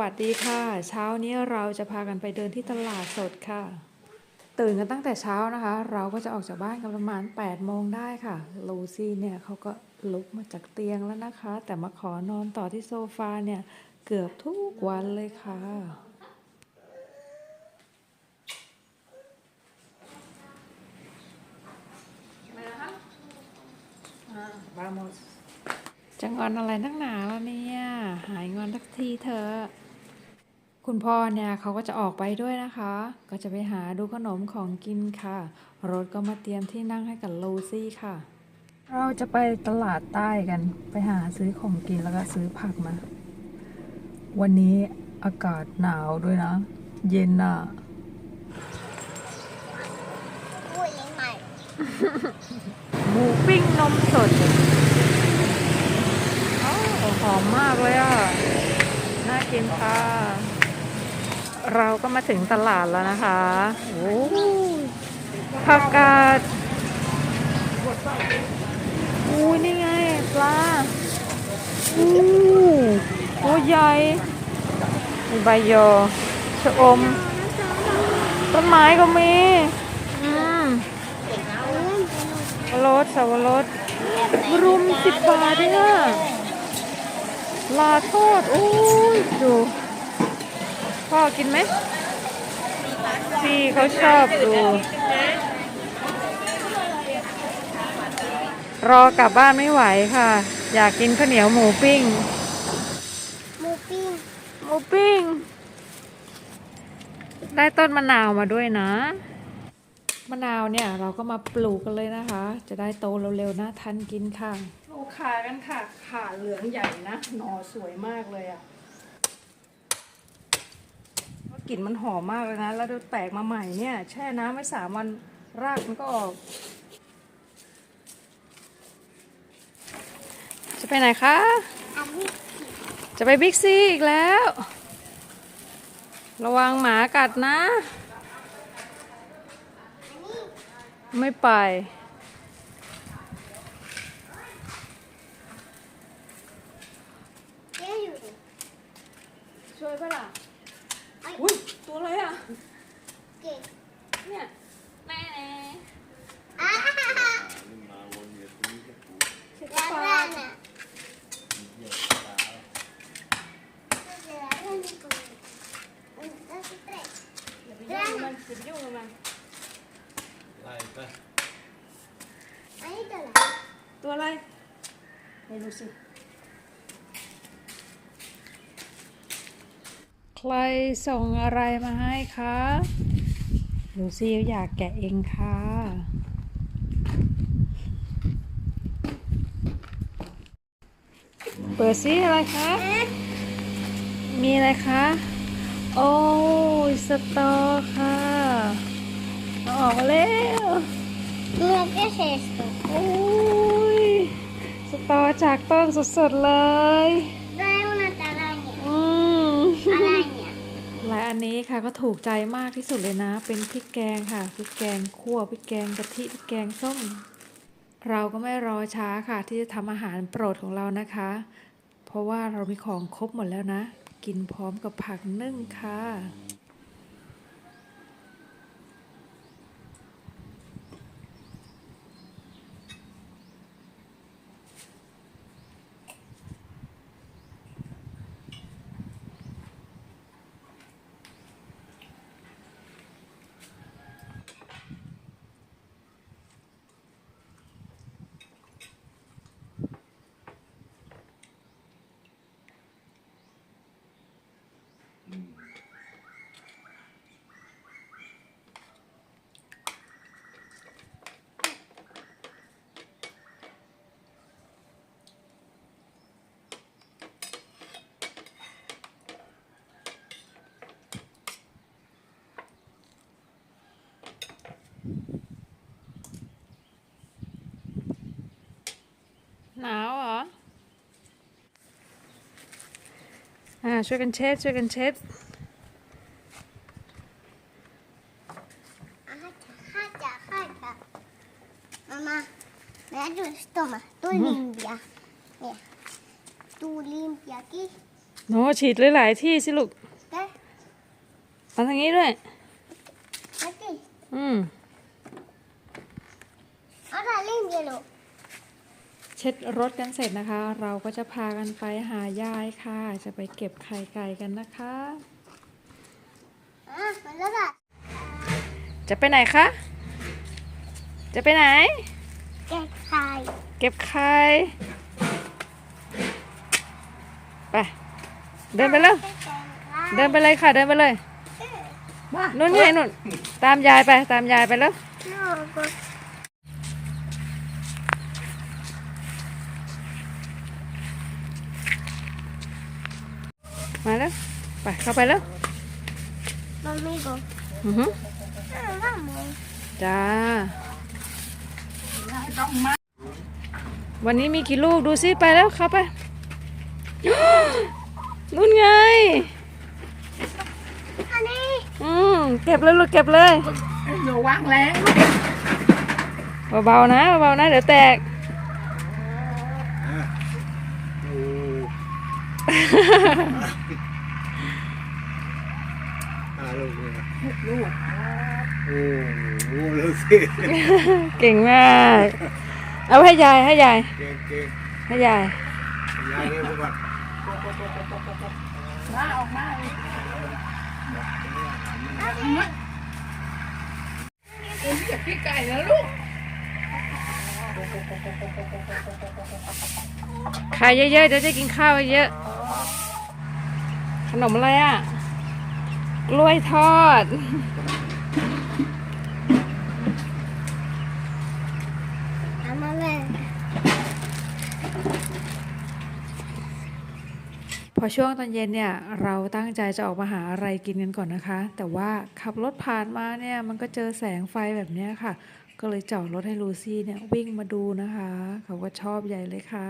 วัสดีค่ะ เช้านี้เราจะพากันไปเดินที่ตลาดสดค่ะ ตื่นกันตั้งแต่เช้านะคะ เราก็จะออกจากบ้านกันประมาณ8โมงได้ค่ะลูซี่เนี่ยเขาก็ลุกมาจากเตียงแล้วนะคะ แต่มาขอนอนต่อที่โซฟาเนี่ยเกือบทุกวันเลยค่ะ จะงอนอะไรนักหนาแล้วเนี่ย หายงอนสักทีเถอะคุณพ่อเนี่ยเขาก็จะออกไปด้วยนะคะ ก็จะไปหาดูขนมของกินค่ะ รถก็มาเตรียมที่นั่งให้กับลูซี่ค่ะ เราจะไปตลาดใต้กัน ไปหาซื้อของกินแล้วก็ซื้อผักมา วันนี้อากาศหนาวด้วยนะ เย็นน่ะพูดยังไงหมูปิ้งนมสดโอ้ หอมมากเลยอะ น่ากินค่ะ เราก็มาถึงตลาดแล้วนะคะโอ้ผักกาดอู้นี่ไงปลาอู้ตัวใหญ่มีใบยอชะอม ต้นไม้ก็มีอืมสับปะรดสับปะรดรุมสิบบาทเนี่ย ลาทอดโอ้ยดู พ่อกินไหมพี่เขาชอบดู รอกลับบ้านไม่ไหวค่ะ อยากกินข้าวเหนียวหมูปิ้ง หมูปิ้ง หมูปิ้ง ได้ต้นมะนาวมาด้วยนะ มะนาวเนี่ยเราก็มาปลูกกันเลยนะคะ จะได้โตเร็วๆนะทันกินค่ะ ปลูกขากันค่ะ ขาเหลืองใหญ่นะหน่อสวยมากเลยอะ่ะกลิ่นมันหอมมากเลยนะ แล้วแตกมาใหม่เนี่ย แช่น้ำไว้สามวันรากมันก็ออก จะไปไหนคะ จะไปบิ๊กซีอีกแล้ว ระวังหมากัดนะ ไม่ไป เจ๊อยู่ดิ ช่วยปะล่ะ ไอ้ อุ้ย ตัวอะไรอะ เก่ง เนี่ยแม่แน่ อ่า เช็ด แล้ว ปา ร้าน ก อะเดี๋ยวร้านนี้ก่อนอืมแล้วก็เตะ อย่าไปยุ่งกับมัน อย่าไปยุ่งกับมัน ไล่ไปอันนี้ตัวอะไรตัวอะไร ไม่รู้สิ ใครส่งอะไรมาให้คะลูซี่อยากแกะเองค่ะ เปิดซิอะไรคะ มีอะไรคะ โอ้ยสตอค่ะเอาออกมาแล้ว No, ¿qué es esto? โอ้ยสตอจากต้นสดๆเลย Trae una talaña. อืม Araña. และอันนี้ค่ะก็ถูกใจมากที่สุดเลยนะ เป็นพริกแกงค่ะพริกแกงคั่วพริกแกงกะทิพริกแกงส้ม เราก็ไม่รอช้าค่ะ ที่จะทำอาหารโปรดของเรานะคะ เพราะว่าเรามีของครบหมดแล้วนะ กินพร้อมกับผักนึ่งค่ะ ช่วยกันเช็ดช่วยกันเช็ด Hacha, hacha, hacha. Mamá, me da tu estómago. Tú limpia. Mira. Tú limpia aquí. โนฉีดหลายๆที่สิลูกได้เอาทางนี้ด้วยมาสิอืมเอาแต่เล่นเดียวลูก เช็ดรถกันเสร็จนะคะ เราก็จะพากันไปหายายค่ะ จะไปเก็บไข่ไก่กันนะคะ อะมันแล้วล่ะจะไปไหนคะ จะไปไหน แกะไข่เก็บไข่ไป เดินไปแล้วแกะไข่เดินไปเลยค่ะ เดินไปเลยนู่นไงนู่น ตามยายไป ตามยายไปแล้วโน่ก็ มาแล้ว ไปเข้าไปแล้วมันไม่ก็อือฮึเออว่ามึงจ้า วันนี้มีกี่ลูกดูซิไปแล้วเข้าไปนู่นไง อันนี้อืมเก็บเลยลูกเก็บเลยหนูวางแรงเบาๆนะเบาๆนะเดี๋ยวแตกโอ้อา ลูกเนี่ยลูกโอ้โหเร็วสิเก่งมาก เอาให้ยายให้ยายเก่งเก่งให้ยายยายเรียกว่ามาออกมาเอ็นเก็บพี่ไก่แล้วลูกขายเยอะๆเดี๋ยวจะกินข้าวเยอะ ขนมอะไรอะ กล้วยทอด เอามาเลย พอช่วงตอนเย็นเนี่ย เราตั้งใจจะออกมาหาอะไรกินกันก่อนนะคะ แต่ว่าขับรถผ่านมาเนี่ย มันก็เจอแสงไฟแบบเนี้ยค่ะ ก็เลยจอดรถให้ลูซี่เนี่ย วิ่งมาดูนะคะ เขาก็ชอบใหญ่เลยค่ะ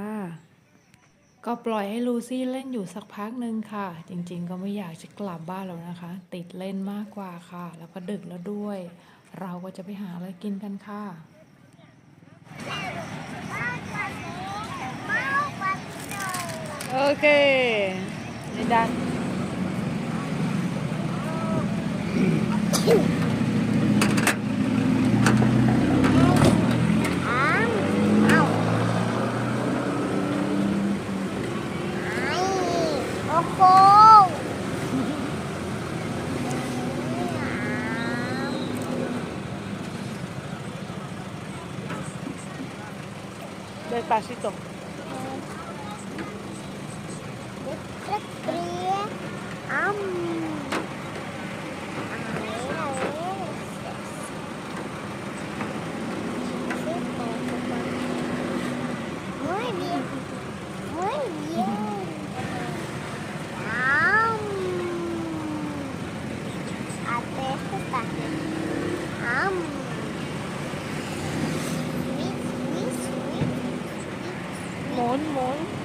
ก็ปล่อยให้ลูซี่เล่นอยู่สักพักหนึ่งค่ะ จริงๆ ก็ไม่อยากจะกลับบ้านแล้วนะคะ ติดเล่นมากกว่าค่ะ แล้วก็ดึกแล้วด้วย เราก็จะไปหาอะไรกินกันค่ะโอเคนี่ดัน Dahil pass ito. Let's um. one more.